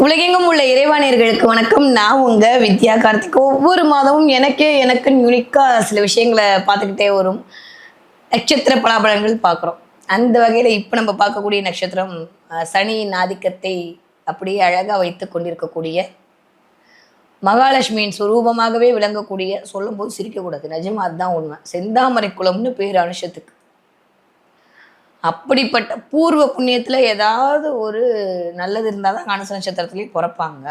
உலகெங்கும் உள்ள இறைவானியர்களுக்கு வணக்கம். நான் உங்க வித்யா கார்த்திக். ஒவ்வொரு மாதமும் எனக்கே எனக்கு யூனிக்கா சில விஷயங்களை பார்த்துக்கிட்டே வரும். நட்சத்திர பலாபலங்கள் பார்க்குறோம். அந்த வகையில் இப்போ நம்ம பார்க்கக்கூடிய நட்சத்திரம் சனியின் ஆதிக்கத்தை அப்படியே அழகாக வைத்து கொண்டிருக்கக்கூடிய மகாலட்சுமியின் சுரூபமாகவே விளங்கக்கூடிய சொல்லும்போது சிரிக்கக்கூடாது. நிஜமா அதுதான் உண்மை. செந்தாமரை குளம்னு பேர் அனுஷத்துக்கு. அப்படிப்பட்ட பூர்வ புண்ணியத்தில் ஏதாவது ஒரு நல்லது இருந்தால் தான் அனுச நட்சத்திரத்துலேயே பிறப்பாங்க.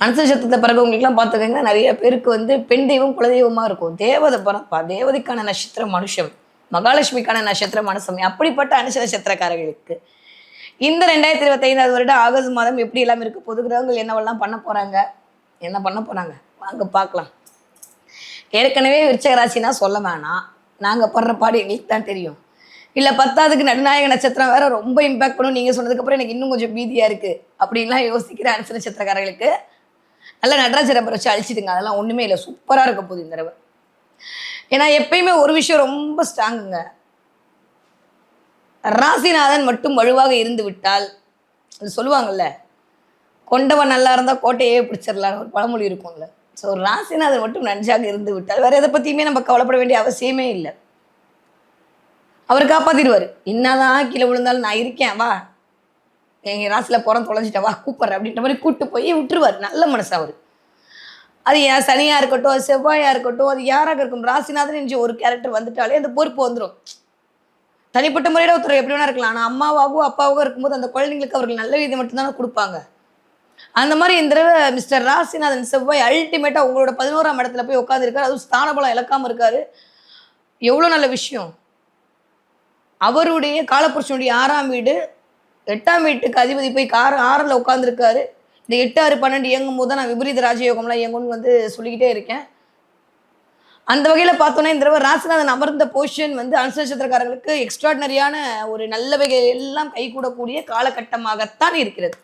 அனுச நட்சத்திரத்தை பிறகுவங்களுக்குலாம் பார்த்துக்கோங்க நிறைய பேருக்கு வந்து பெண் தெய்வம் குலதெய்வமாக இருக்கும். தேவதை பிறப்பா தேவதைக்கான நட்சத்திரம் மனுஷம் மகாலட்சுமிக்கான நட்சத்திரம் மனுஷம் அப்படிப்பட்ட அனுச நட்சத்திரக்காரர்களுக்கு. இந்த ரெண்டாயிரத்தி இருபத்தைந்தாவது வருடம் ஆகஸ்ட் மாதம் எப்படி எல்லாம் இருக்கு? பொது கிரகங்கள் என்னவெல்லாம் பண்ண போகிறாங்க என்ன பண்ண போகிறாங்க வாங்க பார்க்கலாம். ஏற்கனவே விருச்சக ராசினா சொல்ல வேணாம். நாங்கள் படுற பாடு எங்களுக்கு தான் தெரியும். இல்லை பத்தாவதுக்கு நடுநாயக நட்சத்திரம் வேற ரொம்ப இம்பாக்ட் பண்ணும். நீங்கள் சொன்னதுக்கப்புறம் எனக்கு இன்னும் கொஞ்சம் பீதியாக இருக்குது அப்படின்லாம் யோசிக்கிற அனுச நட்சத்திரக்காரர்களுக்கு நல்ல நடராஜரை வச்சு அழிச்சிடுங்க. அதெல்லாம் ஒன்றுமே இல்லை. சூப்பராக இருக்க போகுது இந்த தடவை. ஏன்னா எப்பயுமே ஒரு விஷயம் ரொம்ப ஸ்ட்ராங்குங்க ராசிநாதன் மட்டும் வலுவாக இருந்து விட்டால் அது சொல்லுவாங்கல்ல கொண்டவன் நல்லா இருந்தால் கோட்டையே பிடிச்சிடலான்னு ஒரு பழமொழி இருக்கும்ல. ஸோ ராசிநாதன் மட்டும் நன்றாக இருந்து விட்டால் வேற எதை பற்றியுமே நம்ம கவலைப்பட வேண்டிய அவசியமே இல்லை. அவர் காப்பாத்திடுவார். என்னதான் கீழே விழுந்தாலும் நான் இருக்கேன் வா. எங்கள் ராசியில் புறம் தொலைஞ்சிட்ட வா கூப்பிட்றேன் அப்படின்ற மாதிரி கூட்டு போய் விட்டுருவார். நல்ல மனசு அவர். அது ஏன் சனியாக இருக்கட்டும் அது செவ்வாயாக இருக்கட்டும் அது யாராக இருக்கும் ராசிநாதன் என்று ஒரு கேரக்டர் வந்துட்டாலே அந்த பொறுப்பு வந்துடும் தனிப்பட்ட முறையில் ஒருத்தர் எப்படி வேணா இருக்கலாம். ஆனால் அம்மாவாகவோ அப்பாவாகவோ இருக்கும்போது அந்த குழந்தைங்களுக்கு அவர்கள் நல்ல விதை மட்டும்தானே கொடுப்பாங்க. அந்த மாதிரி இந்த தடவை மிஸ்டர் ராசிநாதன் செவ்வாய் அல்டிமேட்டாக உங்களோட பதினோராம் இடத்துல போய் உட்காந்துருக்காரு அதுவும் ஸ்தானபலம் இழக்காம இருக்காரு. எவ்வளோ நல்ல விஷயம். அவருடைய காலப்புருஷனுடைய ஆறாம் வீடு எட்டாம் வீட்டுக்கு அதிபதி போய் கார் ஆறில் உட்காந்துருக்காரு இந்த எட்டு ஆறு பன்னெண்டு இயங்கும் போது தான் நான் விபரீத ராஜயோகம்லாம் இயங்கும்னு வந்து சொல்லிக்கிட்டே இருக்கேன். அந்த வகையில் பார்த்தோன்னா இந்த தடவை ராசிநாதன் அமர்ந்த பொசிஷன் வந்து அனுச நட்சத்திரக்காரர்களுக்கு எக்ஸ்ட்ராடினரியான ஒரு வகையில் எல்லாம் கைகூடக்கூடிய காலகட்டமாகத்தான் இருக்கிறது.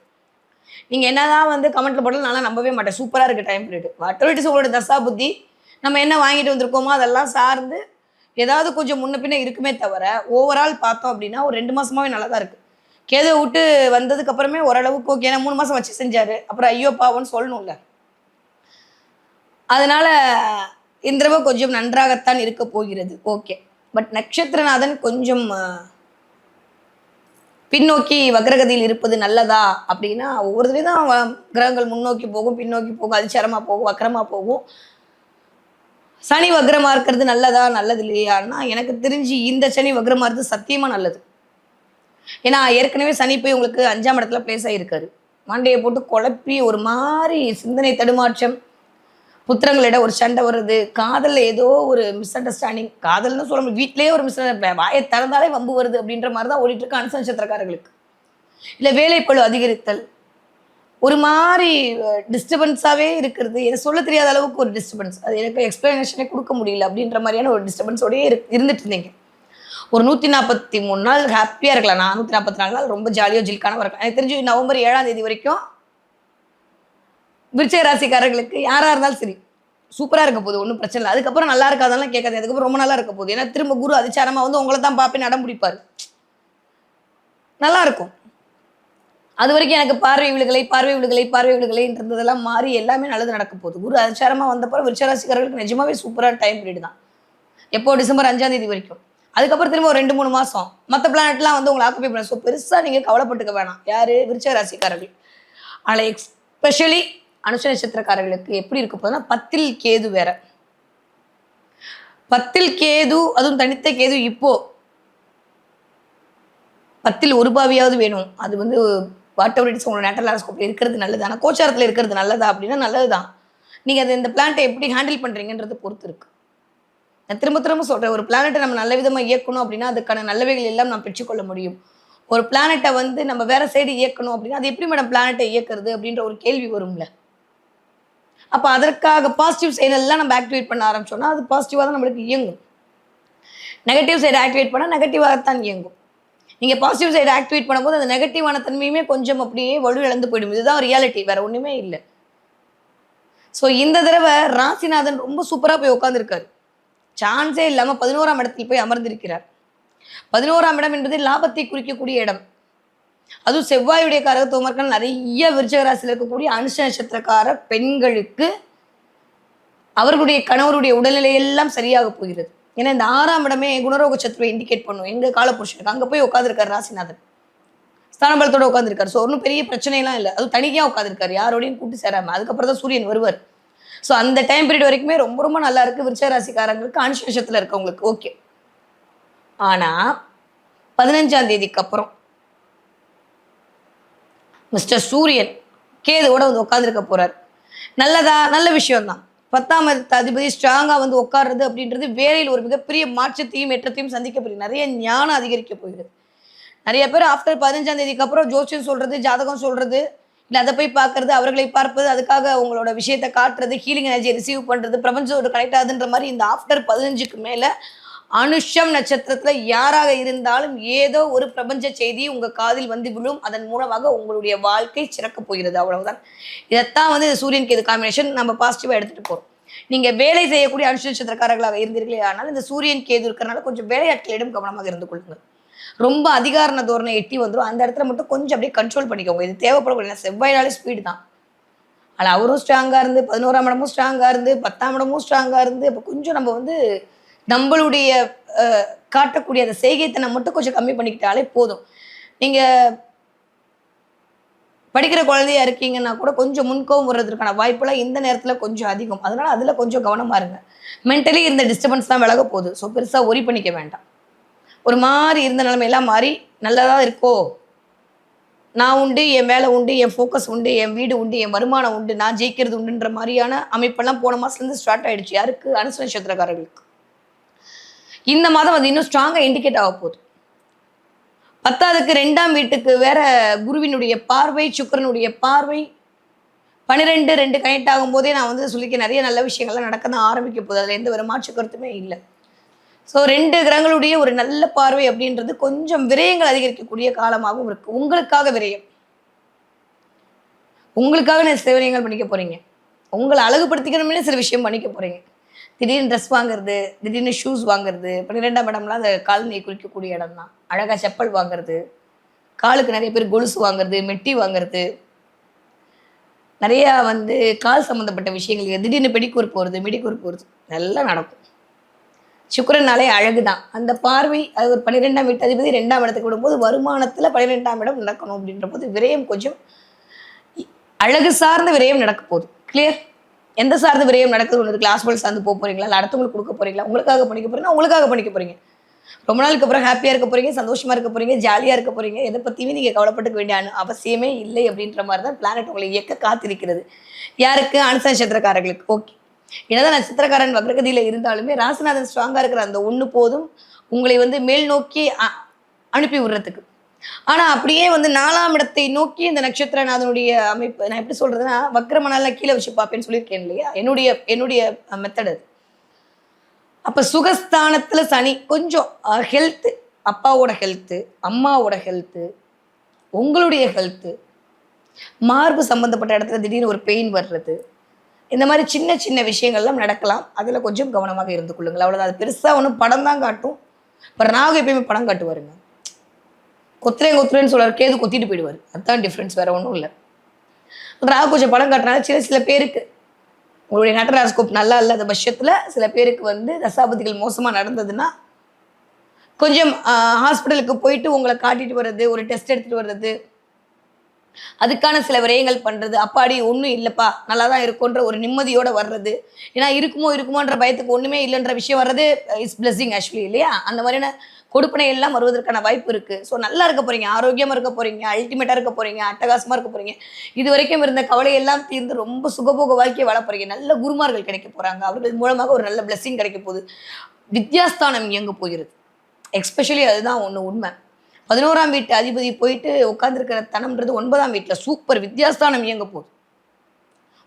நீங்கள் என்னதான் வந்து கமெண்ட்டில் போட்டாலும் நான் நம்பவே மாட்டேன். சூப்பராக இருக்குது time period what it is உங்களோட தசா புத்தி. நம்ம என்ன வாங்கிட்டு வந்திருக்கோமோ அதெல்லாம் சார்ந்து ஏதாவது கொஞ்சம் முன்ன பின்ன இருக்குமே தவிர ஓவரால் பார்த்தோம் அப்படின்னா ஒரு ரெண்டு மாசமாவே நல்லா தான் இருக்கு. கேதை விட்டு வந்ததுக்கு அப்புறமே ஓரளவுக்கு ஓகே ஏன்னா மூணு மாசம் வச்சு செஞ்சாரு. அப்புறம் ஐயோ பாவம்னு சொல்லணும்ல. அதனால இந்த தடவை கொஞ்சம் நன்றாகத்தான் இருக்க போகிறது. ஓகே பட் நட்சத்திரநாதன் கொஞ்சம் பின்னோக்கி வக்ரகதியில் இருப்பது நல்லதா? அப்படின்னா ஒவ்வொரு தான் கிரகங்கள் முன்னோக்கி போகும் பின்னோக்கி போகும் அதிச்சரமா போகும் வக்கரமாக போகும். சனி வக்ரமாக இருக்கிறது நல்லதா நல்லது இல்லையான்னா எனக்கு தெரிஞ்சு இந்த சனி வக்ரமாக இருக்கிறது சத்தியமாக நல்லது. ஏன்னா ஏற்கனவே சனி போய் உங்களுக்கு அஞ்சாம் இடத்துல பிளேஸ் ஆகியிருக்காரு மண்டையை போட்டு குழப்பி ஒரு மாதிரி சிந்தனை தடுமாற்றம் புத்திரங்களிட ஒரு சண்டை வருது காதலில் ஏதோ ஒரு மிஸ் அண்டர்ஸ்டாண்டிங் காதல்னு சொல்ல முடியும் வீட்டிலேயே ஒரு மிஸ் வாயை திறந்தாலே வம்பு வருது அப்படின்ற மாதிரி தான் ஓடிட்டு இருக்கு அனுச நட்சத்திரக்காரர்களுக்கு இல்லை வேலைப்பழு அதிகரித்தல் ஒரு மாதிரி டிஸ்டர்பன்ஸாகவே இருக்கிறது. எனக்கு சொல்ல தெரியாத அளவுக்கு ஒரு டிஸ்டர்பன்ஸ் அது எனக்கு எக்ஸ்ப்ளனேஷனே கொடுக்க முடியல அப்படின்ற மாதிரியான ஒரு டிஸ்டர்பன்ஸோடயே இரு இருந்துட்டு இருந்தீங்க. ஒரு நூற்றி நாற்பத்தி மூணு நாள் ஹாப்பியாக இருக்கலாம். நான் நூற்றி நாற்பத்தி நாலு நாள் ரொம்ப ஜாலியாக ஜில்கானவாக இருக்கலாம். எனக்கு தெரிஞ்சு நவம்பர் ஏழாம் தேதி வரைக்கும் விருச்சக ராசிக்காரர்களுக்கு யாராக இருந்தாலும் சரி சூப்பராக இருக்க போகுது. ஒன்றும் பிரச்சனை இல்லை. அதுக்கப்புறம் நல்லா இருக்காதெல்லாம் கேட்காது அதுக்கப்புறம் ரொம்ப நல்லா இருக்க போகுது. ஏன்னா திரும்ப குரு அதிச்சாரமாக வந்து உங்களை தான் பார்ப்பேன் நடம் பிடிப்பார். நல்லா இருக்கும். அது வரைக்கும் எனக்கு பார்வை விழுகலை பார்வை விழுகலை பார்வை விழுகலைன்றதெல்லாம் மாறி எல்லாமே நல்லது நடக்க போகுது. குரு அதிசாரமாக வந்தப்பறம் விருச்சராசிக்காரர்களுக்கு நிஜமாவே சூப்பரான டைம் பீரியட் தான். எப்போ டிசம்பர் அஞ்சாம் தேதி வரைக்கும். அதுக்கப்புறம் திரும்ப ஒரு ரெண்டு மூணு மாதம் மற்ற பிளானட்லாம் வந்து உங்களை ஆக்குப்பை பண்ண ஸோ பெருசாக நீங்கள் கவலைப்பட்டுக்க வேணாம். யார்? விருச்ச ராசிக்காரர்கள் ஆனால் எக்ஸ்பெஷலி அனுஷ நட்சத்திரக்காரர்களுக்கு எப்படி இருக்க போகுதுன்னா பத்தில் கேது வேற. பத்தில் கேது அதுவும் தனித்த கேது இப்போ. பத்தில் ஒரு பாவியாவது வேணும். அது வந்து வாட் எவர் இட்ஸ் உங்களோட நேட்டல் ஹாரோஸ்கோப்பில் இருக்கிறது நல்லது. ஆனால் கோச்சாரத்தில் இருக்கிறது நல்லதா அப்படின்னா நல்லது தான் நீங்கள் அதை இந்த பிளான்ட்டை எப்படி ஹேண்டில் பண்ணுறீங்கன்றது பொறுத்து இருக்கு. நான் திரும்ப திரும்ப சொல்கிறேன் ஒரு பிளானட்டை நம்ம நல்ல விதமாக இயக்கணும் அப்படின்னா அதுக்கான நல்லவைகள் எல்லாம் நாம் பெற்றுக்கொள்ள முடியும். ஒரு பிளானட்டை வந்து நம்ம வேற சைடு இயக்கணும் அப்படின்னா அது எப்படி மேடம் பிளானட்டை இயக்கிறது அப்படின்ற ஒரு கேள்வி வரும்ல. அப்போ அதற்காக பாசிட்டிவ் சைடெல்லாம் நம்ம ஆக்டிவேட் பண்ண ஆரம்பிச்சோம்னா அது பாசிட்டிவாக தான் நம்மளுக்கு இயங்கும். நெகட்டிவ் சைடு ஆக்டிவேட் பண்ணால் நெகட்டிவாக தான் இயங்கும். நீங்கள் பாசிட்டிவ் சைடு ஆக்டிவேட் பண்ணும்போது அந்த நெகட்டிவான தன்மையுமே கொஞ்சம் அப்படியே வலு இழந்து போயிடும். இதுதான் ரியாலிட்டி வேற ஒன்றுமே இல்லை. ஸோ இந்த தடவை ராசிநாதன் ரொம்ப சூப்பராக போய் உட்காந்துருக்காரு சான்ஸே இல்லாமல் பதினோராம் இடத்தில் போய் அமர்ந்திருக்கிறார். பதினோராம் இடம் என்பது லாபத்தை குறிக்கக்கூடிய இடம். அதுவும் செவ்வாயுடைய காரகத்துவம் நிறைய விருச்சகராசியில் இருக்கக்கூடிய அனுஷ நட்சத்திரக்கார பெண்களுக்கு அவர்களுடைய கணவருடைய உடல்நிலை எல்லாம் சரியாக போகிறது. ஏன்னா இந்த ஆறாம் இடமே குணரோக சத்துருவை இண்டிகேட் பண்ணும். எங்க காலபுருஷனுக்கு. அங்க போய் உட்காந்துருக்காரு ராசிநாதன். ஸ்தானபலத்தோட உட்காந்துருக்காரு ஸோ ஒன்றும் பெரிய பிரச்சனையெல்லாம் இல்லை. அது தனியாக உட்காந்துருக்காரு யாரோடையும் கூட்டு சேராம. அதுக்கப்புறம் தான் சூரியன் வருவார். ஸோ அந்த டைம் பீரியட் வரைக்குமே ரொம்ப ரொம்ப நல்லா இருக்கு விருச்சக ராசிக்காரங்களுக்கு அனுஷ இருக்கவங்களுக்கு. ஓகே ஆனால் பதினஞ்சாம் தேதிக்கு அப்புறம் மிஸ்டர் சூரியன் கேதுவோட வந்து உட்காந்துருக்க போறார். நல்லதா? நல்ல விஷயம்தான். பத்தாம் அதிபதி ஸ்ட்ராங்காக வந்து உட்கார்றது அப்படின்றது வேலையில் ஒரு மிகப்பெரிய மாற்றத்தையும் ஏற்றத்தையும் சந்திக்க போகுது நிறைய ஞானம் அதிகரிக்க போகிறது. நிறைய பேர் ஆஃப்டர் பதினஞ்சாம் தேதிக்கு அப்புறம் ஜோசியம் சொல்கிறது ஜாதகம் சொல்கிறது இல்லை அதை போய் பார்க்கறது அவர்களை பார்ப்பது அதுக்காக உங்களோட விஷயத்தை காட்டுறது ஹீலிங் எனர்ஜி ரிசீவ் பண்ணுறது பிரபஞ்சத்தோடு கனெக்ட் ஆகுதுன்ற மாதிரி இந்த ஆஃப்டர் பதினஞ்சுக்கு மேலே அனுஷம் நட்சத்திரத்துல யாராக இருந்தாலும் ஏதோ ஒரு பிரபஞ்ச செய்தி உங்க காதில் வந்து விழும். அதன் மூலமாக உங்களுடைய வாழ்க்கை சிறக்க போகிறது. அவ்வளவுதான். இதைத்தான் வந்து இந்த சூரியன் கேது காம்பினேஷன் நம்ம பாசிட்டிவா எடுத்துட்டு போறோம். நீங்க வேலை செய்யக்கூடிய அனுஷ நட்சத்திரக்காரர்களாக இருந்தீர்களே ஆனால் இந்த சூரியன் கேது இருக்கிறனால கொஞ்சம் வேலையாட்களிடம் கவனமாக இருந்து கொள்ளுங்கள் ரொம்ப அதிகாரண தோரணை எட்டி வந்துடும் அந்த இடத்துல மட்டும் கொஞ்சம் அப்படியே கண்ட்ரோல் பண்ணிக்கோங்க. இது தேவைப்படக்கூடிய செவ்வாயினாலே ஸ்பீடு தான். ஆனால் அவரும் ஸ்ட்ராங்காக இருந்து பதினோராம் இடமும் ஸ்ட்ராங்காக இருந்து பத்தாம் இடமும் ஸ்ட்ராங்காக இருந்து இப்போ கொஞ்சம் நம்ம வந்து நம்மளுடைய காட்டக்கூடிய அந்த செய்கைத்தனை மட்டும் கொஞ்சம் கம்மி பண்ணிக்கிட்டாலே போதும். நீங்கள் படிக்கிற குழந்தையா இருக்கீங்கன்னா கூட கொஞ்சம் முன்கோவம் வர்றதுக்கான வாய்ப்பெல்லாம் இந்த நேரத்தில் கொஞ்சம் அதிகம். அதனால் அதில் கொஞ்சம் கவனமா இருங்க. மென்டலி இருந்த டிஸ்டர்பன்ஸ் தான் விலக போகுது. ஸோ பெருசாக ஒரி பண்ணிக்க வேண்டாம். ஒரு மாதிரி இருந்த நிலைமையெல்லாம் மாறி நல்லதாக இருக்கோ? நான் உண்டு என் வேலை உண்டு என் ஃபோக்கஸ் உண்டு என் வீடு உண்டு என் வருமானம் உண்டு நான் ஜெயிக்கிறது உண்டுன்ற மாதிரியான அமைப்பெல்லாம் போன மாதத்துலேருந்து ஸ்டார்ட் ஆகிடுச்சு யாருக்கு? அனுச நட்சத்திரக்காரர்களுக்கு. இந்த மாதம் அது இன்னும் ஸ்ட்ராங்காக இண்டிகேட் ஆக போகுது. பத்தாவதுக்கு ரெண்டாம் வீட்டுக்கு வேற குருவினுடைய பார்வை சுக்கிரனுடைய பார்வை பன்னிரெண்டு ரெண்டு கனெக்ட் ஆகும் போதே நான் வந்து சொல்லிக்க நிறைய நல்ல விஷயங்கள்லாம் நடக்க தான் ஆரம்பிக்க போகுது. அதில் எந்த ஒரு மாற்று கருத்துமே இல்லை. ஸோ ரெண்டு கிரகங்களுடைய ஒரு நல்ல பார்வை அப்படின்றது கொஞ்சம் விரயங்கள் அதிகரிக்கக்கூடிய காலமாகவும் இருக்கு. உங்களுக்காக விரயம். உங்களுக்காக நான் சில விரயங்கள் பண்ணிக்க போறீங்க. உங்களை அழகுபடுத்திக்கணும்னு சில விஷயம் பண்ணிக்க போறீங்க. திடீர்னு ட்ரெஸ் வாங்குறது திடீர்னு ஷூஸ் வாங்குறது பன்னிரெண்டாம் இடம்லாம் அந்த காலனியை குறிக்கக்கூடிய இடம் தான் அழகாக செப்பல் வாங்குறது காலுக்கு நிறைய பேர் கொலுசு வாங்குறது மெட்டி வாங்குறது. நிறையா வந்து கால் சம்மந்தப்பட்ட விஷயங்கள் திடீர்னு பெடிக்கூர் போகிறது மெடிக்கூர் போகிறது நல்லா நடக்கும். சுக்கரனாலே அழகு தான் அந்த பார்வை அது ஒரு பன்னிரெண்டாம் வீட்டு அதிபதி ரெண்டாம் இடத்துக்கு விடும்போது வருமானத்தில் பன்னிரெண்டாம் இடம் நடக்கணும் அப்படின்ற போது விரயம் கொஞ்சம் அழகு சார்ந்த விரயம் நடக்க போகுது கிளியர் எந்த சார்ந்த விரயம் நடக்குது? ஒன்று கிளாஸ் போல் சார்ந்து போக போறீங்களா? இல்லை அடுத்தவங்களுக்கு கொடுக்க போறீங்களா? உங்களுக்காக பண்ணிக்க போறீங்க உங்களுக்காக பண்ணிக்க போறீங்க. ரொம்ப நாளுக்கு அப்புறம் ஹாப்பியாக இருக்க போறீங்க சந்தோஷமா இருக்க போறீங்க ஜாலியாக இருக்க போறீங்க. எதை பற்றியுமே நீங்கள் கவலைப்பட்டுக்க வேண்டிய அவசியமே இல்லை அப்படின்ற மாதிரி தான் பிளானட் உங்களை இயக்க காத்திருக்கிறது. யாருக்கு? அனுச நட்சத்திரக்காரர்களுக்கு. ஓகே என்னதான் நட்சத்திரக்காரன் வக்ரகதியில இருந்தாலுமே ராசிநாதன் ஸ்ட்ராங்கா இருக்கிற அந்த ஒண்ணு போதும். உங்களை வந்து மேல் நோக்கி அ- அனுப்பி விடுறதுக்கு. ஆனா அப்படியே வந்து நாலாம் இடத்தை நோக்கி இந்த நட்சத்திரநாதனுடைய அமைப்பு நான் எப்படி சொல்றதுன்னா வக்ரமனால கீழே வச்சு பார்ப்பேன்னு சொல்லியிருக்கேன் இல்லையா? என்னுடைய என்னுடைய மெத்தட் அது. அப்ப சுகஸ்தானத்துல சனி கொஞ்சம் ஹெல்த் அப்பாவோட ஹெல்த்து அம்மாவோட ஹெல்த்து உங்களுடைய ஹெல்த்து மார்பு சம்பந்தப்பட்ட இடத்துல திடீர்னு ஒரு பெயின் வர்றது இந்த மாதிரி சின்ன சின்ன விஷயங்கள்லாம் நடக்கலாம். அதில் கொஞ்சம் கவனமாக இருந்து கொள்ளுங்கள். அவ்வளோதான் அது பெருசாக ஒன்றும் படம் தான் காட்டும். இப்போ ராகு எப்பயுமே படம் காட்டுவாருங்க. கொத்துறேன் கொத்துறேன்னு சொல்றாரு கேது கொத்திட்டு போயிடுவார். அதுதான் டிஃப்ரென்ஸ் வேறு ஒன்றும் இல்லை. ராகு கொஞ்சம் படம் காட்டுறாங்க சில சில பேருக்கு உங்களுடைய நடராஸ்கோப் நல்லா இல்லாத பட்சத்தில் சில பேருக்கு வந்து தசாபதிகள் மோசமாக நடந்ததுன்னா கொஞ்சம் ஹாஸ்பிட்டலுக்கு போயிட்டு உங்களை காட்டிட்டு வர்றது ஒரு டெஸ்ட் எடுத்துகிட்டு வர்றது அதுக்கான சில விரயங்கள் பண்ணுறது அப்பாடி ஒன்றும் இல்லைப்பா. நல்லா தான் இருக்கும்ன்ற ஒரு நிம்மதியோடு வர்றது. ஏன்னா இருக்குமோ இருக்குமோன்ற பயத்துக்கு ஒன்றுமே இல்லைன்ற விஷயம் வர்றது இஸ் பிளஸ்ஸிங் ஆக்சுவலி இல்லையா? அந்த மாதிரியான கொடுப்பனை எல்லாம் வருவதற்கான வாய்ப்பு இருக்குது ஸோ நல்லா இருக்க போகிறீங்க ஆரோக்கியமாக இருக்க போகிறீங்க அல்டிமேட்டாக இருக்க போகிறீங்க அட்டகாசமாக இருக்க போகிறீங்க இது வரைக்கும் இருந்த கவலை எல்லாம் தீர்ந்து ரொம்ப சுகபோக வாழ்க்கையை வாழ போகிறீங்க நல்ல குருமார்கள் கிடைக்க போகிறாங்க அவர்கள் மூலமாக ஒரு நல்ல பிளஸ்ஸிங் கிடைக்க போகுது. வித்யாஸ்தானம் இயங்க போகிறது. எக்ஸ்பெஷலி அதுதான் ஒன்று உண்மை. பதினோராம் வீட்டு அதிபதி போயிட்டு உட்காந்துருக்கிற தனம்ன்றது ஒன்பதாம் வீட்டில் சூப்பர் வித்தியாஸ்தானம் இயங்க போகுது.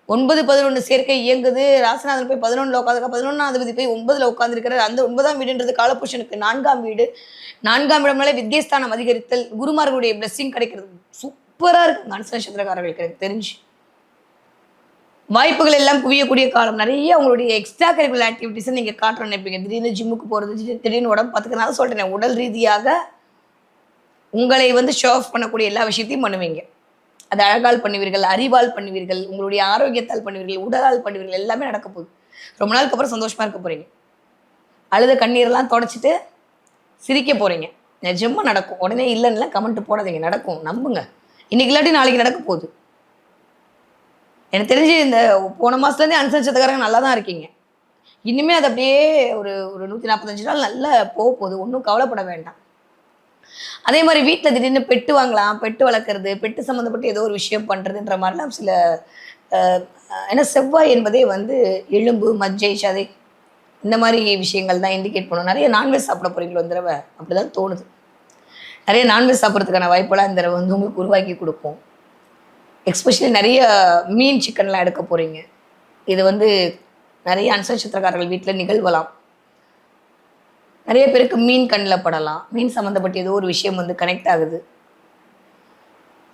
ஒன்பது பதினொன்று சேர்க்கை இயங்குது. ராசநாதன் போய் பதினொன்றில் உட்காந்துருக்க பதினொன்றாம் அதிபதி போய் ஒன்பதில் உட்காந்துருக்கிறார் அந்த ஒன்பதாம் வீடுன்றது காலபுருஷனுக்கு நான்காம் வீடு. நான்காம் இடம்னாலே வித்தியஸ்தானம் அதிகரித்தல் குருமார்களுடைய பிளஸ்ஸிங் கிடைக்கிறது. சூப்பராக இருக்கு. மனசு நட்சத்திரக்காரர்களுக்கு எனக்கு தெரிஞ்சு. வாய்ப்புகள் எல்லாம் குவியக்கூடிய காலம். நிறைய உங்களுடைய எக்ஸ்ட்ரா கரிக்குலர் ஆக்டிவிட்டிஸை நீங்கள் காட்டுறோம் நினைப்பீங்க. திடீர்னு ஜிம்முக்கு போகிறது திடீர்னு உடம்பு பார்த்துக்க நான் உடல் ரீதியாக உங்களை வந்து ஷோ ஆஃப் பண்ணக்கூடிய எல்லா விஷயத்தையும் பண்ணுவீங்க. அது அழகால் பண்ணுவீர்கள் அறிவால் பண்ணுவீர்கள் உங்களுடைய ஆரோக்கியத்தால் பண்ணுவீர்கள் உடலால் பண்ணுவீர்கள் எல்லாமே நடக்க போகுது. ரொம்ப நாளுக்கு அப்புறம் சந்தோஷமாக இருக்க போகிறீங்க அழுத கண்ணீரெல்லாம் தொடச்சிட்டு சிரிக்க போகிறீங்க நிஜமாக நடக்கும். உடனே இல்லைன்னா கமெண்ட் போடாதீங்க. நடக்கும். நம்புங்க. இன்னைக்கு இல்லாட்டி நாளைக்கு நடக்க போகுது. எனக்கு தெரிஞ்சு இந்த போன மாதத்துலேருந்தே அனுசரிச்சதுக்காரங்க நல்லா தான் இருக்கீங்க. இனிமே அது அப்படியே ஒரு ஒரு நூற்றி நாற்பத்தஞ்சு நாள் நல்லா போக போகுது. ஒன்றும் கவலைப்பட வேண்டாம். அதே மாதிரி வீட்டில் திடீர்னு பெட்டு வாங்கலாம் பெட்டு வளர்க்குறது பெட்டு சம்மந்தப்பட்டு ஏதோ ஒரு விஷயம் பண்ணுறதுன்ற மாதிரிலாம் சில ஏன்னா செவ்வாய் என்பதே வந்து எலும்பு மஜ்ஜை சதை இந்த மாதிரி விஷயங்கள் தான் இண்டிகேட் பண்ணும். நிறைய நான்வெஜ் சாப்பிட போகிறீங்களோ இந்த தடவை? அப்படிதான் தோணுது. நிறைய நான்வெஜ் சாப்பிட்றதுக்கான வாய்ப்பெல்லாம் இந்த தடவை வந்து உங்களுக்கு உருவாக்கி கொடுப்போம். எக்ஸ்பெஷலி நிறைய மீன் சிக்கன்லாம் எடுக்க போகிறீங்க இது வந்து நிறைய அன்சட்சத்திரக்காரர்கள் வீட்டில் நிகழ்வலாம். நிறைய பேருக்கு மீன் கண்ணில் படலாம். மீன் சம்மந்தப்பட்ட ஏதோ ஒரு விஷயம் வந்து கனெக்ட் ஆகுது.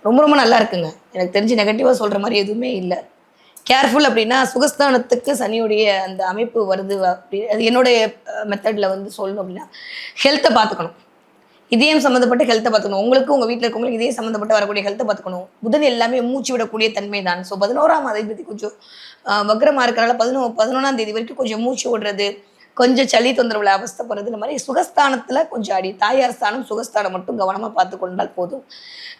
ரொம்ப ரொம்ப நல்லா இருக்குங்க. எனக்கு தெரிஞ்சு நெகட்டிவாக சொல்கிற மாதிரி எதுவுமே இல்லை. கேர்ஃபுல் அப்படின்னா சுகஸ்தானத்துக்கு சனியுடைய அந்த அமைப்பு வருது அப்படி. அது என்னுடைய மெத்தடில் வந்து சொல்லணும் அப்படின்னா ஹெல்த்தை பார்த்துக்கணும். இதயம் சம்மந்தப்பட்ட ஹெல்த்தை பார்த்துக்கணும். உங்களுக்கு உங்கள் வீட்டில் இருக்கவங்களுக்கு இதயம் சம்மந்தப்பட்ட வரக்கூடிய ஹெல்த்தை பார்த்துக்கணும். புதன் எல்லாமே மூச்சு விடக்கூடிய தன்மை தான். ஸோ பதினோராம் அதிபதி கொஞ்சம் வக்ரமாக இருக்கிறனால பதினோ பதினொன்றாம் தேதி வரைக்கும் கொஞ்சம் மூச்சு விடுறது. கொஞ்சம் சளி தொந்தரவுல அவஸ்தைப்படுறது இந்த மாதிரி சுகஸ்தானத்தில் கொஞ்சம் அடி தாயார் ஸ்தானம் சுகஸ்தானம் மட்டும் கவனமாக பார்த்து கொண்டால் போதும்.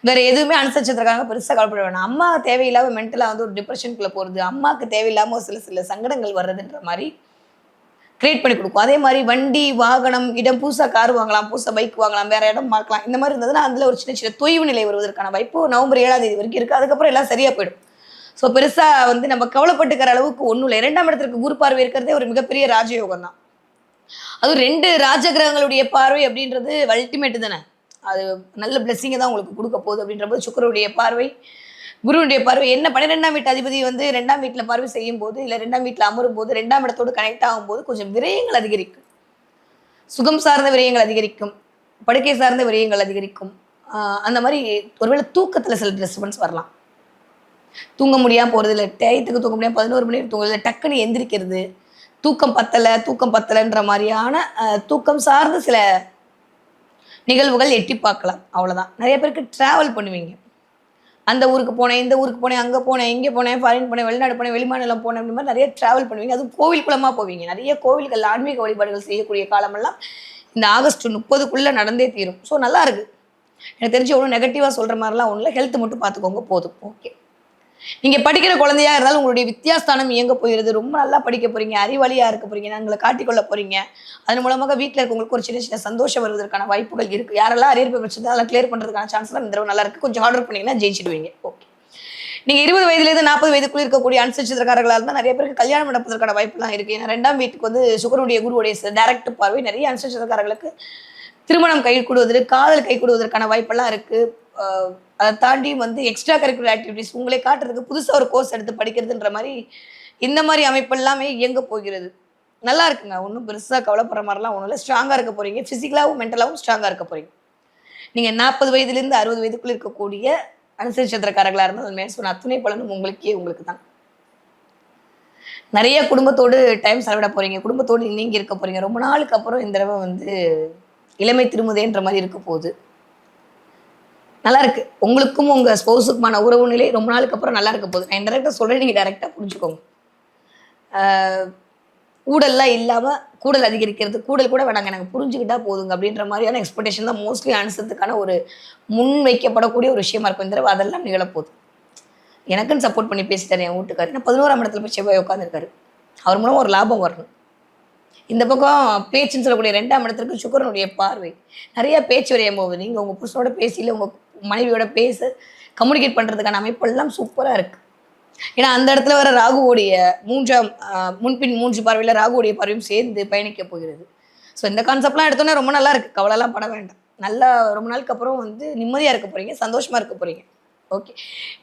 வேற எதுவுமே அனுசரிச்சதுக்காக பெருசாக கவலைப்பட வேணாம். அம்மா தேவையில்லாம மென்டலாக வந்து ஒரு டிப்ரெஷனுக்குள்ள போகிறது அம்மாவுக்கு தேவையில்லாம சில சில சங்கடங்கள் வர்றதுன்ற மாதிரி கிரியேட் பண்ணி கொடுக்கும். அதே மாதிரி வண்டி வாகனம் இடம் புதுசாக கார் வாங்கலாம் புதுசாக பைக் வாங்கலாம் வேற இடம் பார்க்கலாம். இந்த மாதிரி இருந்ததுன்னா அதில் ஒரு சின்ன சின்ன தொய்வு நிலை வருவதற்கான வாய்ப்பு நவம்பர் ஏழாம் தேதி வரைக்கும் இருக்குது அதுக்கப்புறம் எல்லாம் சரியாக போயிடும். ஸோ பெருசாக வந்து நம்ம கவலைப்பட்டுக்கிற அளவுக்கு ஒன்றும் இல்லை. இரண்டாம் இடத்திற்கு குரு பார்வை இருக்கிறதே ஒரு மிகப்பெரிய ராஜயோகம் தான் அதுவும் ரெண்டு ராஜகிரகங்களுடைய பார்வை அப்படின்றது அல்டிமேட் தானே. அது நல்ல பிளெஸ்ஸிங்கை தான் உங்களுக்கு கொடுக்க போகுது அப்படின்ற போது சுக்கரனுடைய பார்வை குருவுடைய பார்வை. என்ன பன்னிரெண்டாம் வீட்டு அதிபதி வந்து ரெண்டாம் வீட்டில் பார்வை செய்யும் போது இல்லை ரெண்டாம் வீட்டில் அமரும் போது ரெண்டாம் இடத்தோடு கனெக்ட் ஆகும்போது கொஞ்சம் விரயங்கள் அதிகரிக்கும். சுகம் சார்ந்த விரயங்கள் அதிகரிக்கும். படுக்கை சார்ந்த விரயங்கள் அதிகரிக்கும். அந்த மாதிரி ஒருவேளை தூக்கத்தில் சில டிஸ்டர்பன்ஸ் வரலாம். தூங்க முடியாமல் போகிறது இல்லை டயத்துக்கு தூங்க முடியாமல் பதினோரு மணி நேரம் தூங்குறது டக்குன்னு எந்திரிக்கிறது. தூக்கம் பத்தலை தூக்கம் பத்தலைன்ற மாதிரியான தூக்கம் சார்ந்த சில நிகழ்வுகள் எட்டி பார்க்கலாம். அவ்வளோதான் நிறைய பேருக்கு ட்ராவல் பண்ணுவீங்க. அந்த ஊருக்கு போனேன் இந்த ஊருக்கு போனேன் அங்கே போனேன் இங்கே போனேன் ஃபாரின் போனேன் வெளிநாடு போனேன் வெளிமாநிலம் போனேன் அப்படி மாதிரி நிறைய ட்ராவல் பண்ணுவீங்க. அதுவும் கோவில் குளமாக போவீங்க. நிறைய கோவில்கள் ஆன்மீக வழிபாடுகள் செய்யக்கூடிய காலமெல்லாம் இந்த ஆகஸ்ட் முப்பதுக்குள்ளே நடந்தே தீரும். ஸோ நல்லாயிருக்கு எனக்கு தெரிஞ்சு ஒன்றும் நெகட்டிவாக சொல்கிற மாதிரிலாம் ஒன்றும் இல்லை. ஹெல்த் மட்டும் பார்த்துக்கோங்க போதும். ஓகே நீங்க படிக்கிற குழந்தையா இருந்தாலும் உங்களுடைய வித்தியாஸ்தானம் இயங்க போயிருது ரொம்ப நல்லா படிக்க போறீங்க. அறிவாளியா இருக்க போறீங்க. உங்களை காட்டிக்கொள்ள போறீங்க. அதன் மூலமாக வீட்டில் இருக்கவங்களுக்கு ஒரு சின்ன சின்ன சந்தோஷம் வருவதற்கான வாய்ப்புகள் இருக்கு. யாரெல்லாம் அரியர் வச்சிருந்தா அதெல்லாம் கிளியர் பண்றதுக்கான சான்ஸ்லாம் இந்த தடவை நல்லா இருக்கு. கொஞ்சம் ஆர்டர் பண்ணீங்கன்னா ஜெயிச்சிடுவீங்க. ஓகே நீங்க இருபது வயதுலேருந்து நாற்பது வயதுக்குள்ள இருக்கக்கூடிய அனுசரிச்சதுக்காரர்களாக இருந்தால் நிறைய பேருக்கு கல்யாணம் நடப்பதற்கான வாய்ப்புலாம் இருக்கு. ஏன்னா ரெண்டாம் வீட்டுக்கு வந்து சுகருடைய குருவுடைய டைரக்ட் பார்வை நிறைய அனுசரிச்சதுக்காரர்களுக்கு திருமணம் கை கூடுவதற்கு காதல் கை கூடுவதற்கான வாய்ப்பெல்லாம் இருக்கு. அதை தாண்டி வந்து எக்ஸ்ட்ரா கரிக்குலர் ஆக்டிவிட்டிஸ் உங்களை காட்டுறதுக்கு புதுசாக ஒரு கோர்ஸ் எடுத்து படிக்கிறதுன்ற மாதிரி இந்த மாதிரி அமைப்பு எல்லாமே இயங்க போகிறது. நல்லா இருக்குங்க. ஒன்றும் பெருசாக கவலைப்படுற மாதிரிலாம் ஒன்றும் இல்லை. ஸ்ட்ராங்காக இருக்க போறீங்க. ஃபிசிக்கலாகவும் மென்டலாகவும் ஸ்ட்ராங்காக இருக்க போறீங்க. நீங்கள் நாற்பது வயதுலேருந்து அறுபது வயதுக்குள்ள இருக்கக்கூடிய அனுசரிச்சத்திரக்காரர்களாக இருந்தால் அது மேல் சொன்ன அத்துணை பலனும் உங்களுக்கே உங்களுக்கு தான். நிறைய குடும்பத்தோடு டைம் செலவிட போகிறீங்க குடும்பத்தோடு நீங்கள் இருக்க போகிறீங்க ரொம்ப நாளுக்கு அப்புறம் இந்த தடவை வந்து இளமை திருமுதேன்ற மாதிரி இருக்க போகுது. நல்லா இருக்கு. உங்களுக்கும் உங்க ஸ்பௌஸுக்குமான உறவு நிலை ரொம்ப நாளுக்கு அப்புறம் நல்லா இருக்க போகுது. நான் இன்டெரக்டாக சொல்றேன் நீங்க டைரக்டா புரிஞ்சுக்கோங்க. கூடல்லாம் இல்லாம கூடல் அதிகரிக்கிறது கூடல் கூட வேணாங்க. எனக்கு புரிஞ்சுக்கிட்டா போதுங்க அப்படின்ற மாதிரியான எக்ஸ்பெக்டேஷன் தான் மோஸ்ட்லி அனுசத்துக்கான ஒரு முன் வைக்கப்படக்கூடிய ஒரு விஷயமா இருக்கும். இந்த தடவை அதெல்லாம் நிகழப்போகுது. எனக்குன்னு சப்போர்ட் பண்ணி பேசிட்டாரு என் வீட்டுக்காரு. நான் பதினோராம் இடத்துல போய் செவ்வாய் உட்காந்துருக்காரு அவர் மூலம் ஒரு லாபம் வரணும். இந்த பக்கம் பேச்சுன்னு சொல்லக்கூடிய ரெண்டாம் இடத்திற்கு சுக்கரனுடைய பார்வை. நிறைய பேச்சு வரையும் போகுது. நீங்கள் உங்கள் புருஷனோட பேசியில உங்கள் மனைவியோட பேச கம்யூனிகேட் பண்ணுறதுக்கான அமைப்பெல்லாம் சூப்பராக இருக்குது ஏன்னா அந்த இடத்துல வர ராகுவோடைய மூன்றாம் முன்பின் மூன்று பார்வையில் ராகுவோடைய பார்வையும் சேர்ந்து பயணிக்க போகிறது. ஸோ இந்த கான்செப்ட்லாம் எடுத்தோன்னே ரொம்ப நல்லா இருக்குது கவலைலாம் பட வேண்டாம். நல்லா ரொம்ப நாளுக்கு அப்புறம் வந்து நிம்மதியாக இருக்க போறீங்க சந்தோஷமாக இருக்க போகிறீங்க ஓகே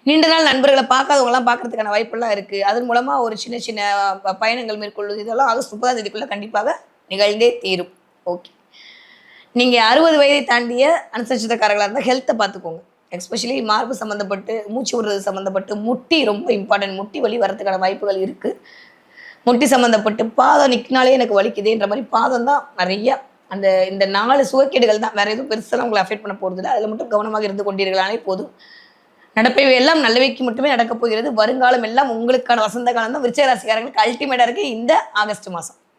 நீண்ட நாள் நண்பர்களை பார்க்காதவங்கலாம் பார்க்கறதுக்கான வாய்ப்பெல்லாம் இருக்கு. அதன் மூலமா ஒரு சின்ன சின்ன ப- பயணங்கள் மேற்கொள்வது இதெல்லாம் ஆகஸ்ட் முப்பதாம் தேதிக்குள்ள கண்டிப்பாக நிகழ்ந்தே தீரும். ஓகே நீங்க அறுபது வயதை தாண்டிய அனுசரிச்சதக்காரர்களாக இருந்தால் ஹெல்த்தை பார்த்துக்கோங்க. எஸ்பெஷலி மார்பு சம்மந்தப்பட்டு மூச்சு விடுறது சம்மந்தப்பட்டு முட்டி ரொம்ப இம்பார்ட்டன்ட் முட்டி வலி வரதுக்கான வாய்ப்புகள் இருக்குது முட்டி சம்மந்தப்பட்டு பாதம் நிற்கினாலே எனக்கு வலிக்குதுன்ற மாதிரி பாதம் தான் நிறைய அந்த இந்த நாலு சுவக்கேடுகள் தான். வேற எதுவும் பெருசாக உங்களை அஃபெக்ட் பண்ண போகிறது இல்லை அதில் மட்டும் கவனமாக இருந்து கொண்டீர்களானே போதும். நடப்பவை எல்லாம் நல்லவைக்கு மட்டுமே நடக்கப் போகிறது. வருங்காலம் எல்லாம் உங்களுக்கான வசந்த காலம் தான். விருச்சிகராசிக்காரர்களுக்கு அல்டிமேட்டாக இருக்குது இந்த ஆகஸ்ட் மாதம்